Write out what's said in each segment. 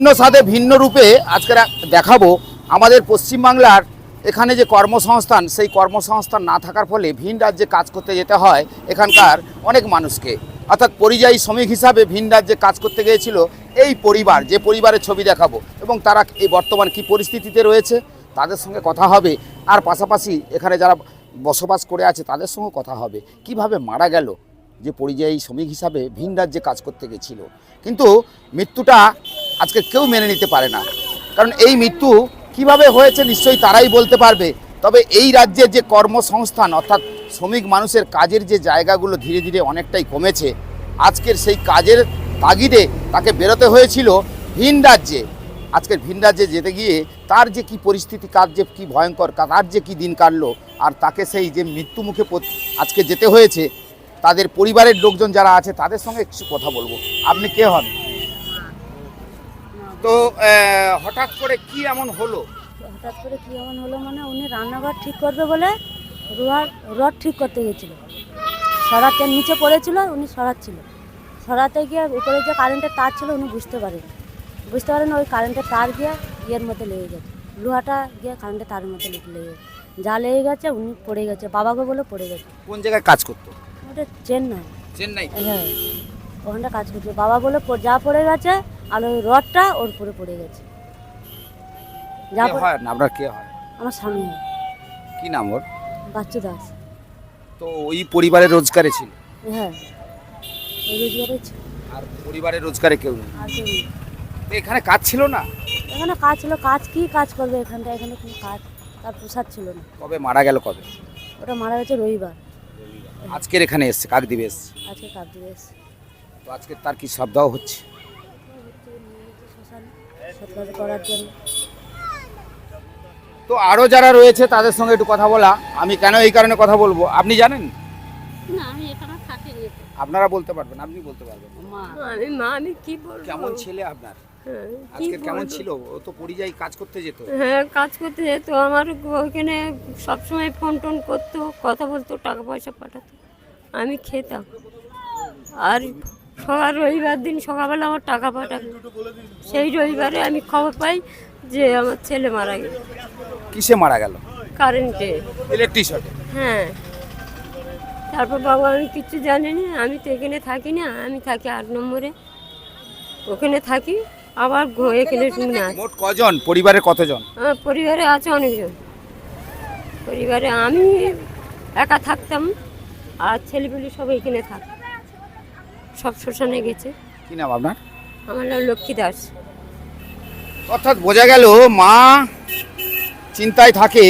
ভিন্ন সাথে ভিন্ন রূপে আজকে দেখাবো আমাদের পশ্চিমবাংলার এখানে যে কর্মসংস্থান, সেই কর্মসংস্থান না থাকার ফলে ভিন রাজ্যে কাজ করতে যেতে হয় এখানকার অনেক মানুষকে। অর্থাৎ পরিযায়ী শ্রমিক হিসাবে ভিন রাজ্যে কাজ করতে গিয়েছিল এই পরিবার, যে পরিবারের ছবি দেখাবো এবং তারা এই বর্তমান কি পরিস্থিতিতে রয়েছে তাদের সঙ্গে কথা হবে। আর পাশাপাশি এখানে যারা বসবাস করে আছে তাদের সঙ্গে কথা হবে। কীভাবে মারা গেল যে পরিযায়ী শ্রমিক হিসাবে ভিন রাজ্যে কাজ করতে গেছিল কিন্তু মৃত্যুটা আজকে কেউ মেনে নিতে পারে না। কারণ এই মৃত্যু কীভাবে হয়েছে নিশ্চয়ই তারাই বলতে পারবে। তবে এই রাজ্যের যে কর্মসংস্থান, অর্থাৎ শ্রমিক মানুষের কাজের যে জায়গাগুলো ধীরে ধীরে অনেকটাই কমেছে, আজকের সেই কাজের তাগিদে তাকে বেরোতে হয়েছিল ভিন রাজ্যে। আজকের ভিন রাজ্যে যেতে গিয়ে তার যে কি পরিস্থিতি, কার যে কী ভয়ঙ্কর তার যে কি দিন কাটলো, আর তাকে সেই যে মৃত্যু মুখে আজকে যেতে হয়েছে, তাদের পরিবারের লোকজন যারা আছে তাদের সঙ্গে কিছু কথা বলব। আপনি কে হন? তো হঠাৎ করে কি এমন হলো? হঠাৎ করে কি এমন হলো মানে উনি রান্নাঘর ঠিক করবে বলে রোয়ার রড ঠিক করতে গেছিল। সরাতে নিচে পড়েছিল উনি সরাচ্ছিল। সরাতে গিয়ে উপরে যে কারেন্টের তার ছিল উনি বুঝতে পারেন। বুঝতে পারেন ওই কারেন্টের তার গিয়ে ইয়ের মধ্যে লেগে গেছে। লোহাটা গিয়ে কারেন্টের তারের মধ্যে লেগে লেগে গেছে। যা লেগে গেছে উনি পড়ে গেছে। বাবাকে বলে পড়ে গেছে। কোন জায়গায় কাজ করতো? ওটা চেন্নাই। চেন্নাই। হ্যাঁ। ওখানটা কাজ করছে। বাবা বলে যা পড়ে গেছে আর ওই রডটা ওর উপরে পড়ে গেছে। যা পড়ে- হয় না? আপনার কে হয়? আমার স্বামী হয়, কি নাম ওর? বাচ্চু দাস। তো ওই পরিবারের রোজগারে ছিল? হ্যাঁ। এই রোজগারে ছিল। আর পরিবারের রোজগারে কেউ নেই? আর কেউ নেই। তো এখানে কাজ ছিল না? এখানে কাজ ছিল। কাজ কি কাজ করবে এখানটা এখানে কোনো কাজ তার প্রসাদ ছিল না। কবে? মারা গেল কবে? ওটা মারা গেছে রবিবার। আজকের এখানে এসছে কাকদ্বীপে এসছে। আজকে কাঁদতে এসে তো আজকে তার কি শব্দাও হচ্ছে? তো আরও যারা রয়েছে তাদের সঙ্গে একটু কথা বলা। আমি কেন এই কারণে কথা বলব? আপনি জানেন? না আমি আপনারা বলতে পারবেন আপনি বলতে পারবেন। মা। আমি মা কি বলব? কেমন ছেলে আপনার? হ্যাঁ, আজকে কেমন ছিল? ও তো পরিযায়ী কাজ করতে যেত। হ্যাঁ কাজ করতে যেত। আমার সবসময় ফোন টোন করতো কথা বলতো টাকা পয়সা পাঠাতো। আমি খেতাম। আর সকাল রবিবার দিন সকালবেলা আমার টাকা পাঠাতো সেই রবিবারে আমি খবর পাই যে আমার ছেলে মারা গেছে কিসে মারা গেল? কারেন্টে। ইলেকট্রিক শর্টে হ্যাঁ। তারপর বাবা আমি কিচ্ছু জানি না আমি তো এখানে থাকি না আমি থাকি আট নম্বরে। ওখানে থাকি আবার এখানে শুনে আসি মোট কজন? পরিবারে কতজন? পরিবারে আছে অনেকজন। পরিবারে আমি একা থাকতাম আর ছেলেপুলি সব এখানে থাক সব শ্মশানে গেছে। কি নাম আপনার? আমার নাম লক্ষ্মী দাস। অর্থাৎ বোঝা গেল মা চিন্তায় থাকে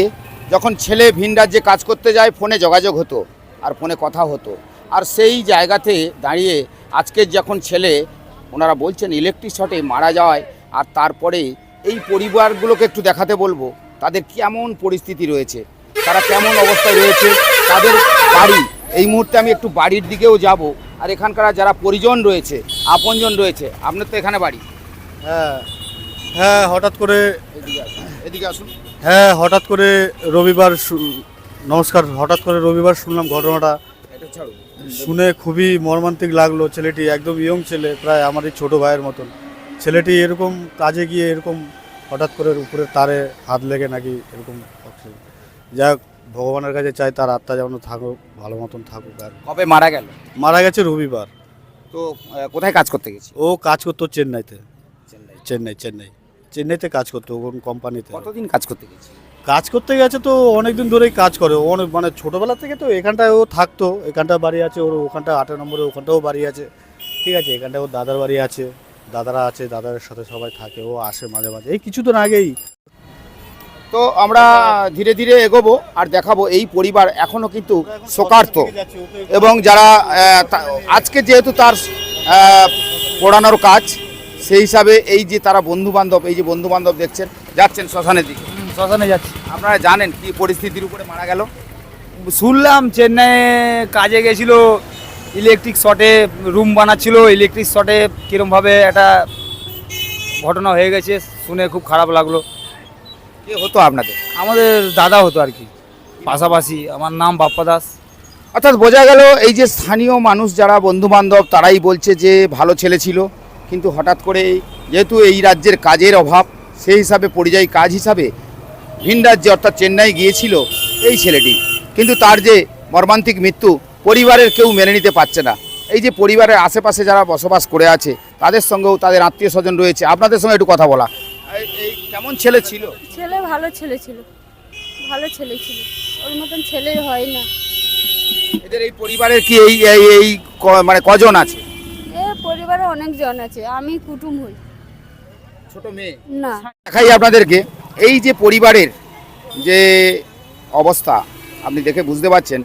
যখন ছেলে ভিন রাজ্যে কাজ করতে যায় ফোনে যোগাযোগ হতো আর ফোনে কথা হতো। আর সেই জায়গাতে দাঁড়িয়ে আজকের যখন ছেলে ওনারা বলছেন ইলেকট্রিক শটে মারা যায় আর তারপরে এই পরিবারগুলোকে একটু দেখাতে বলব তাদের কেমন পরিস্থিতি রয়েছে তারা কেমন অবস্থায় রয়েছে তাদের বাড়ি এই মুহূর্তে আমি একটু বাড়ির দিকেও যাব। আর এখানকার যারা পরিজন রয়েছে আপনজন রয়েছে আপনার তো এখানে বাড়ি। হ্যাঁ হ্যাঁ হঠাৎ করে এদিকে আসুন হ্যাঁ হঠাৎ করে রবিবার নমস্কার হঠাৎ করে রবিবার শুনলাম ঘটনাটা। শুনে খুবই মর্মান্তিক লাগল ছেলেটি একদম ইয়ং ছেলে প্রায় আমারই ছোট ভাইয়ের মতন। ছেলেটি এরকম কাজে গিয়ে এরকম হঠাৎ করে উপরে তারে হাত লেগে নাকি এরকম। যাক ভগবানের কাছে চাই তার আত্মা যেমন থাকুক ভালো মতন থাকুক আর। কবে মারা গেল? মারা গেছে রবিবার। তো আহ, কোথায় কাজ করতে গেছি? ও কাজ করতো চেন্নাইতে। চেন্নাই। চেন্নাই চেন্নাই। চেন্নাইতে কাজ করতো কোন কোম্পানিতে। কতদিন কাজ করতে গেছি? কাজ করতে গেছে তো অনেক দিন ধরেই কাজ করে। ও অনেক মানে ছোটোবেলা থেকে তো এখানটায় ও থাকতো। এখানটায় বাড়ি আছে ওর ওখানটা আঠারো নম্বরে ওখানটাও বাড়ি আছে। ঠিক আছে এখানটায় ওর দাদার বাড়ি আছে দাদারা আছে দাদার সাথে সবাই থাকে ও আসে মাঝে মাঝে। এই কিছুদিন আগেই তো আমরা ধীরে ধীরে এগোবো আর দেখাবো এই পরিবার এখনও কিন্তু শোকার্ত। এবং যারা আজকে যেহেতু তার পড়ানোর কাজ সেই হিসাবে এই যে তারা বন্ধু বান্ধব এই যে বন্ধু বান্ধব দেখছেন যাচ্ছেন শ্মশানের দিকে। শ্মশানে যাচ্ছি। আপনারা জানেন কি পরিস্থিতির উপরে মারা গেল? শুনলাম চেন্নাইয়ে কাজে গেছিল ইলেকট্রিক শটে রুম বানাচ্ছিল ইলেকট্রিক শটে কীরমভাবে একটা ঘটনা হয়ে গেছে শুনে খুব খারাপ লাগল। কে হতো আপনাদের? আমাদের দাদা হতো আর কি। পাশাপাশি আমার নাম বাপ্পা দাস। অর্থাৎ বোঝা গেল এই যে স্থানীয় মানুষ যারা বন্ধু বান্ধব তারাই বলছে যে ভালো ছেলে ছিল। কিন্তু হঠাৎ করে যেহেতু এই রাজ্যের কাজের অভাব সেই হিসাবে পরিযায়ী কাজ হিসাবে ভিন রাজ্যে অর্থাৎ চেন্নাই গিয়েছিল এই ছেলেটি। কিন্তু তার যে মর্মান্তিক মৃত্যু পরিবারের কেউ মেনে নিতে পারছে না। এই যে পরিবারের আশেপাশে যারা বসবাস করে আছে তাদের সঙ্গেও তাদের আত্মীয় স্বজন রয়েছে। আপনাদের সঙ্গে একটু কথা বলা। এই- কেমন ছেলে ছিল? ছেলে ভালো ছেলে ছিল। ভালো ছেলে ছিল। ওর মতন ছেলে হয় না। এদের এই পরিবারের কি এই এই এই ক- মানে কজন আছে? এ পরিবারে অনেক জন আছে। আমি কুটুম হই। ছোট মেয়ে? না। দেখাই আপনাদেরকে। এই যে পরিবারের যে অবস্থা আপনি দেখে বুঝতে পারছেন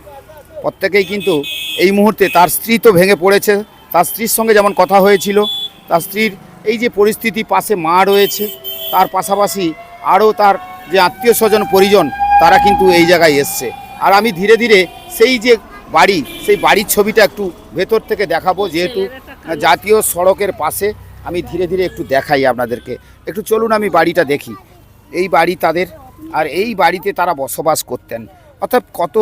প্রত্যেকেই কিন্তু এই মুহূর্তে তার স্ত্রী তো ভেঙে পড়েছে। তার স্ত্রীর সঙ্গে যেমন কথা হয়েছিল তার স্ত্রীর এই যে পরিস্থিতি পাশে মা রয়েছে তার পাশাপাশি আরও তার যে আত্মীয় স্বজন, পরিজন, তারা কিন্তু এই জায়গায় এসছে। আর আমি ধীরে ধীরে সেই যে বাড়ি, সেই বাড়ির ছবিটা একটু ভেতর থেকে দেখাবো, যেহেতু জাতীয় সড়কের পাশে, আমি ধীরে ধীরে একটু দেখাই আপনাদেরকে। একটু চলুন আমি বাড়িটা দেখি। এই বাড়ি তাদের, আর এই বাড়িতে তারা বসবাস করতেন। অর্থাৎ কত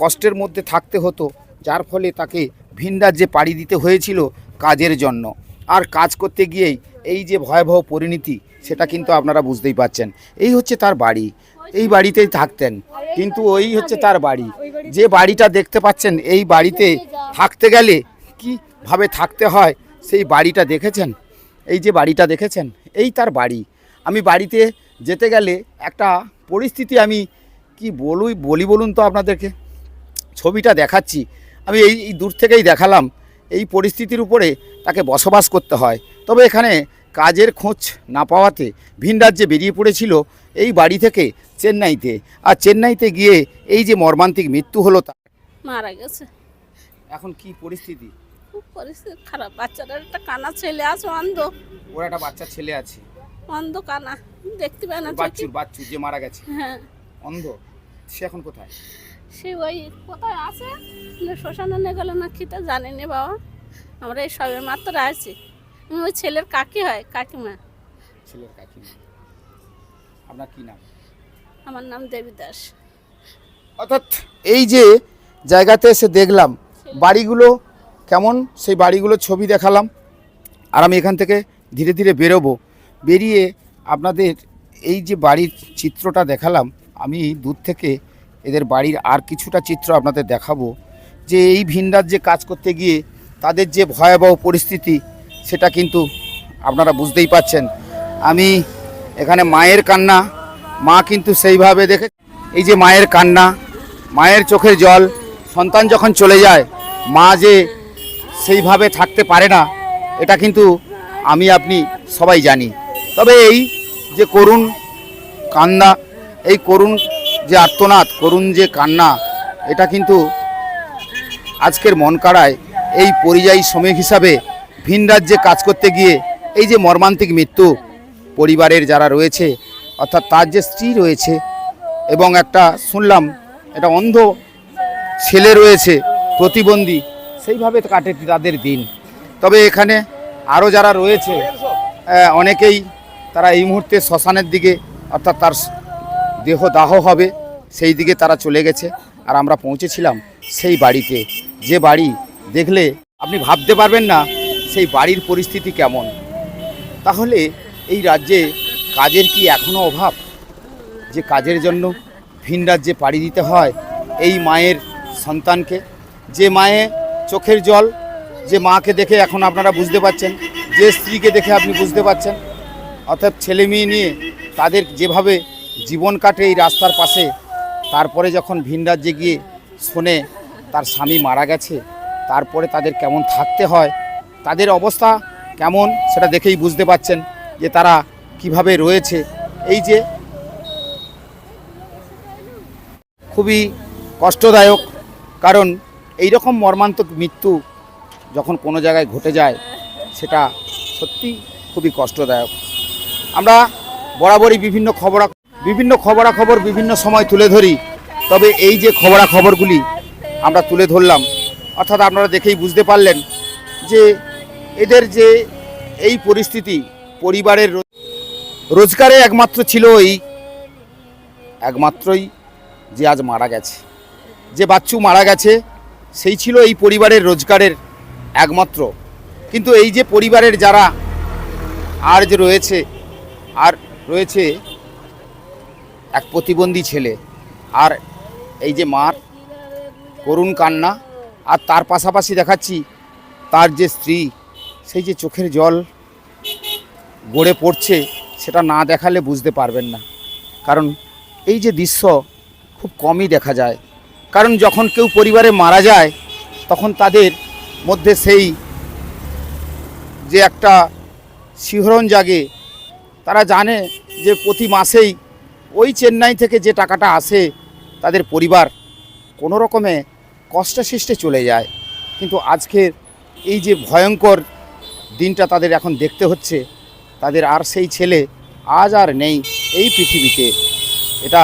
কষ্টের মধ্যে থাকতে হতো, যার ফলে তাকে ভিন রাজ্যে পাড়ি দিতে হয়েছিল কাজের জন্য। আর কাজ করতে গিয়েই এই যে ভয়াবহ পরিণতি, সেটা কিন্তু আপনারা বুঝতেই পাচ্ছেন এই হচ্ছে তার বাড়ি। এই বাড়িতেই থাকতেন। কিন্তু ওই হচ্ছে তার বাড়ি। যে বাড়িটা দেখতে পাচ্ছেন, এই বাড়িতে থাকতে গেলে কীভাবে থাকতে হয়, সেই বাড়িটা দেখেছেন? এই যে বাড়িটা দেখেছেন? এই তার বাড়ি। আমি বাড়িতে যেতে গেলে একটা পরিস্থিতি আমি কি বলুই, বলি বলুন তো আপনাদেরকে? ছবিটা দেখাচ্ছি। আমি এই এই দূর থেকেই দেখালাম। এই পরিস্থিতির উপরে তাকে বসবাস করতে হয়। তবে এখানে কাজের খোঁজ না পাওয়াতে ভিন রাজ্যে বেরিয়ে পড়েছিল এই বাড়ি থেকে চেন্নাইতে। আর চেন্নাইতে গিয়ে এই যে মর্মান্তিক মৃত্যু হলো তার মারা গেছে। এখন কি পরিস্থিতি? খুব পরিস্থিতি খারাপ। বাচ্চাটার একটা কানা ছেলে আছে অন্ধ। ওর একটা বাচ্চা ছেলে আছে। অন্ধ কানা। দেখতে পায় না চোখে। বাচ্চুর বাচ্চু যে মারা গেছে। হ্যাঁ। অন্ধ। সে এখন কোথায়? সে ওই কোথায় আছে? না শ্মশানে নিয়ে গেল না কি তা জানি না বাবা। আমরা এই সবে মাত্র আছি। আমি ওই ছেলের কাকি হয় কাকিমা। ছেলের কাকিমা আপনার কি নাম? আমার নাম দেবী দাস। অর্থাৎ এই যে জায়গাতে এসে দেখলাম বাড়িগুলো কেমন? সেই বাড়িগুলোর ছবি দেখালাম। আর আমি এখান থেকে ধীরে ধীরে বেরোবো। বেরিয়ে আপনাদের এই যে বাড়ির চিত্রটা দেখালাম আমি দূর থেকে এদের বাড়ির আর কিছুটা চিত্র আপনাদের দেখাবো, যে এই ভিন রাজ্যে কাজ করতে গিয়ে তাদের যে ভয়াবহ পরিস্থিতি, সেটা কিন্তু আপনারা বুঝতেই পাচ্ছেন আমি এখানে মায়ের কান্না, মা কিন্তু সেইভাবে দেখে, এই যে মায়ের কান্না, মায়ের চোখের জল, সন্তান যখন চলে যায়, মা যে সেইভাবে থাকতে পারে না, এটা কিন্তু আমি, আপনি সবাই জানি। তবে এই যে করুণ কান্না, এই করুণ যে আর্তনাদ, করুণ যে কান্না, এটা কিন্তু আজকের মন কাড়ায় এই পরিযায়ী শ্রমিক হিসাবে ভিন রাজ্যে কাজ করতে গিয়ে এই যে মর্মান্তিক মৃত্যু পরিবারের যারা রয়েছে, অর্থাৎ তার যে স্ত্রী রয়েছে এবং একটা শুনলাম এটা অন্ধ ছেলে রয়েছে, প্রতিবন্ধী, সেইভাবে কাটে তাদের দিন। তবে এখানে আরও যারা রয়েছে অনেকেই তারা এই মুহূর্তে শ্মশানের দিকে, অর্থাৎ তার দেহ দাহ হবে। সেই দিকে তারা চলে গেছে আর আমরা পৌঁছেছিলাম সেই বাড়িতে। যে বাড়ি দেখলে আপনি ভাবতে পারবেন না সেই বাড়ির পরিস্থিতি কেমন। তাহলে এই রাজ্যে কাজের কি এখনও অভাব? যে কাজের জন্য ভিন রাজ্যে পাড়ি দিতে হয় এই মায়ের সন্তানকে। যে মায়ে চোখের জল, যে মাকে দেখে এখন আপনারা বুঝতে পাচ্ছেন, যে স্ত্রীকে দেখে আপনি বুঝতে পাচ্ছেন। অর্থাৎ ছেলে মেয়ে নিয়ে তাদের যেভাবে জীবন কাটে এই রাস্তার পাশে তারপরে যখন ভিন রাজ্যে গিয়ে শোনে তার স্বামী মারা গেছে, তারপরে তাদের কেমন থাকতে হয়, তাদের অবস্থা কেমন সেটা দেখেই বুঝতে পাচ্ছেন যে তারা কীভাবে রয়েছে। এই যে খুবই কষ্টদায়ক, কারণ এই রকম মর্মান্তক মৃত্যু যখন কোনো জায়গায় ঘটে যায়, সেটা সত্যি খুবই কষ্টদায়ক। আমরা বরাবরই বিভিন্ন খবরা বিভিন্ন খবরাখবর বিভিন্ন সময় তুলে ধরি। তবে এই যে খবরাখবরগুলি আমরা তুলে ধরলাম, অর্থাৎ আপনারা দেখেই বুঝতে পারলেন যে এদের যে এই পরিস্থিতি, পরিবারের রোজগারে একমাত্র ছিল এই, একমাত্রই যে আজ মারা গেছে। যে বাচ্চু মারা গেছে, সেই ছিল এই পরিবারের রোজগারের একমাত্র। কিন্তু এই যে পরিবারের যারা আর যে রয়েছে, আর রয়েছে এক প্রতিবন্ধী ছেলে। আর এই যে মার, করুণ কান্না, আর তার পাশাপাশি দেখাচ্ছি তার যে স্ত্রী, সেই যে চোখের জল গড়ে পড়ছে, সেটা না দেখালে বুঝতে পারবেন না। কারণ এই যে দৃশ্য খুব কমই দেখা যায়। কারণ যখন কেউ পরিবারে মারা যায়, তখন তাদের মধ্যে সেই যে একটা শিহরণ জাগে। তারা জানে যে প্রতি মাসেই ওই চেন্নাই থেকে যে টাকাটা আসে, তাদের পরিবার কোনো রকমে কষ্টসৃষ্টে চলে যায়। কিন্তু আজকের এই যে ভয়ঙ্কর দিনটা তাদের এখন দেখতে হচ্ছে, তাদের আর সেই ছেলে আজ আর নেই এই পৃথিবীতে। এটা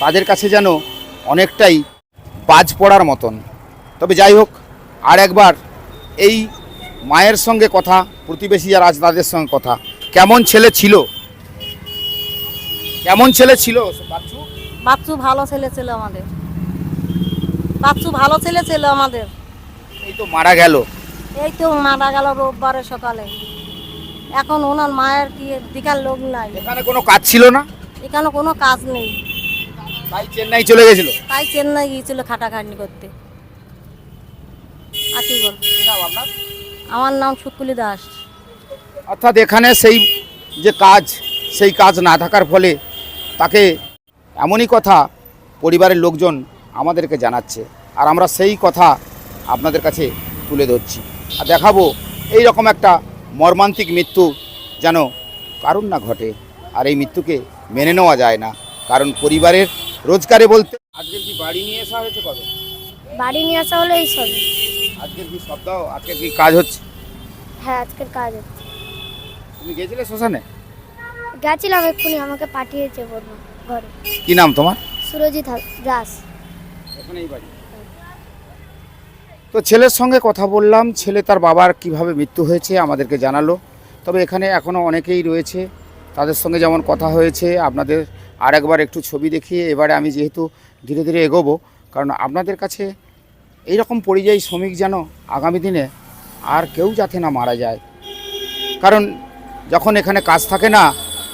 তাদের কাছে যেন অনেকটাই বাজ পড়ার মতন। তবে যাই হোক, আর একবার এই মায়ের সঙ্গে কথা, প্রতিবেশী যারা আজ তাদের সঙ্গে কথা। কেমন ছেলে ছিল কেমন ছেলে ছিল? বাচ্চু? বাচ্চু ভালো ছেলে ছিল আমাদের। বাচ্চু ভালো ছেলে ছিল আমাদের। এই তো মারা গেল। এই তো মারা গেল রোববারে সকালে। এখন ওনার মায়ের কি দিকার লোক নাই। এখানে কোনো কাজ ছিল না? এখানে কোনো কাজ নেই। তাই চেন্নাই চলে গেছিল? তাই চেন্নাই গিয়েছিল খাটাখাটনি করতে। আর কি বল? আমার নাম শুকুলি দাস। অর্থাৎ এখানে সেই যে কাজ সেই কাজ না থাকার ফলে তাকে এমনই কথা পরিবারের লোকজন আমাদেরকে জানাচ্ছে। আর আমরা সেই কথা আপনাদের কাছে তুলে ধরছি। আর দেখাবো এই রকম একটা মর্মান্তিক মৃত্যু যেন কারণ না ঘটে। আর এই মৃত্যুকে মেনে নেওয়া যায় না। কারণ পরিবারের রোজগারে বলতে আজকের কি বাড়ি নিয়ে আসা হয়েছে কবে? বাড়ি নিয়ে আসা হলো এই সবই আজকের কি সপ্তাহ? আজকের কি কাজ হচ্ছে? হ্যাঁ আজকের কাজ হচ্ছে। তুমি গেছিলে শ্মশানে? গেছিলাম এক্ষুনি আমাকে পাঠিয়েছে বলব ঘরে। কি নাম তোমার? সুরজিৎ দাস। ওখানেই বাড়ি। তো ছেলের সঙ্গে কথা বললাম ছেলে তার বাবার কীভাবে মৃত্যু হয়েছে আমাদেরকে জানালো। তবে এখানে এখনও অনেকেই রয়েছে তাদের সঙ্গে যেমন কথা হয়েছে আপনাদের আর একবার একটু ছবি দেখিয়ে এবারে আমি যেহেতু ধীরে ধীরে এগোবো কারণ আপনাদের কাছে এই রকম পরিযায়ী শ্রমিক যেন আগামী দিনে আর কেউ যাতে না মারা যায়। কারণ যখন এখানে কাজ থাকে না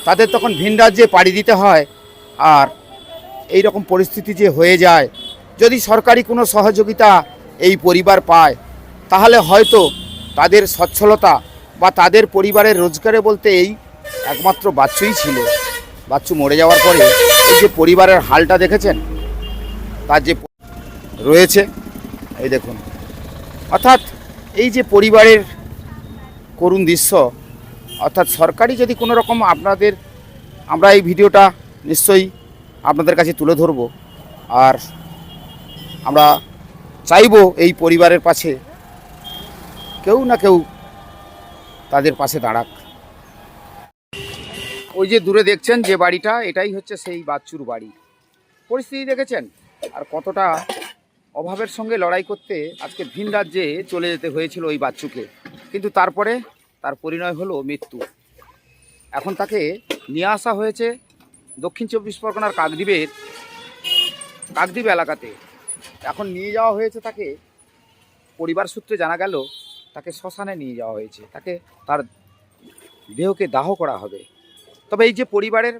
তাদের তখন ভিন রাজ্যে পাড়ি দিতে হয় আর এই রকম পরিস্থিতি যে হয়ে যায়, যদি সরকারি কোনো সহযোগিতা এই পরিবার পায়, তাহলে হয়তো তাদের সচ্ছলতা বা তাদের পরিবারের রোজগারে বলতে এই একমাত্র বাচ্চুই ছিল। বাচ্চু মরে যাওয়ার পরে এই যে পরিবারের হালটা দেখেছেন? তার যে রয়েছে, এই দেখুন। অর্থাৎ এই যে পরিবারের করুণ দৃশ্য অর্থাৎ সরকারি যদি কোনো রকম আপনাদের, আমরা এই ভিডিওটা নিশ্চয়ই আপনাদের কাছে তুলে ধরব। আর আমরা চাইব এই পরিবারের পাশে কেউ না কেউ তাদের পাশে দাঁড়াক। ওই যে দূরে দেখছেন যে বাড়িটা, এটাই হচ্ছে সেই বাচ্চুর বাড়ি। পরিস্থিতি দেখেছেন? আর কতটা অভাবের সঙ্গে লড়াই করতে আজকে ভিন রাজ্যে চলে যেতে হয়েছিল ওই বাচ্চুকে। কিন্তু তারপরে তার পরিণয় হলো মৃত্যু। এখন তাকে নিয়ে আসা হয়েছে দক্ষিণ চব্বিশ পরগনার কাকদ্বীপের কাকদ্বীপ এলাকাতে। এখন নিয়ে যাওয়া হয়েছে তাকে, পরিবার সূত্রে জানা গেল, তাকে শ্মশানে নিয়ে যাওয়া হয়েছে। তাকে তার দেহকে দাহ করা হবে। তবে এই যে পরিবারের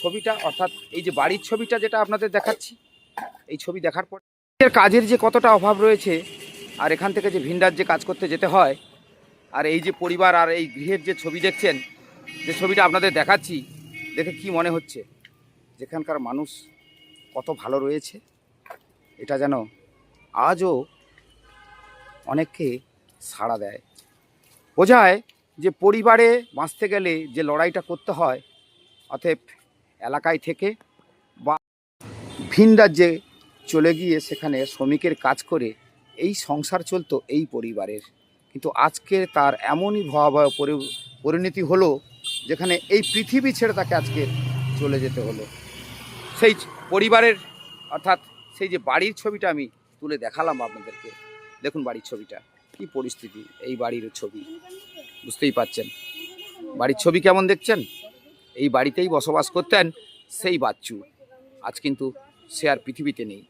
ছবিটা, অর্থাৎ এই যে বাড়ির ছবিটা যেটা আপনাদের দেখাচ্ছি, এই ছবি দেখার পর কাজের যে কতটা অভাব রয়েছে, আর এখান থেকে যে ভিন্ডার যে কাজ করতে যেতে হয় আর এই যে পরিবার আর এই গৃহের যে ছবি দেখছেন, যে ছবিটা আপনাদের দেখাচ্ছি, দেখে কি মনে হচ্ছে? যেখানকার মানুষ কত ভালো রয়েছে, এটা যেন আজও অনেককে সাড়া দেয়। বোঝায় যে পরিবারে বাঁচতে গেলে যে লড়াইটা করতে হয়, অতএব এলাকায় থেকে বা ভিন রাজ্যে চলে গিয়ে সেখানে শ্রমিকের কাজ করে এই সংসার চলতো এই পরিবারের। কিন্তু আজকে তার এমনই ভয়াবহ পরি- পরিণতি হলো, যেখানে এই পৃথিবী ছেড়ে তাকে আজকে চলে যেতে হলো। সেই পরিবারের, অর্থাৎ সেই যে বাড়ির ছবিটা আমি তুলে দেখালাম আপনাদেরকে। দেখুন বাড়ির ছবিটা, কি পরিস্থিতি, এই বাড়ির ছবি। বুঝতেই পাচ্ছেন? বাড়ির ছবি কেমন দেখছেন? এই বাড়িতেই বসবাস করতেন সেই বাচ্চু। আজ কিন্তু সে আর পৃথিবীতে নেই।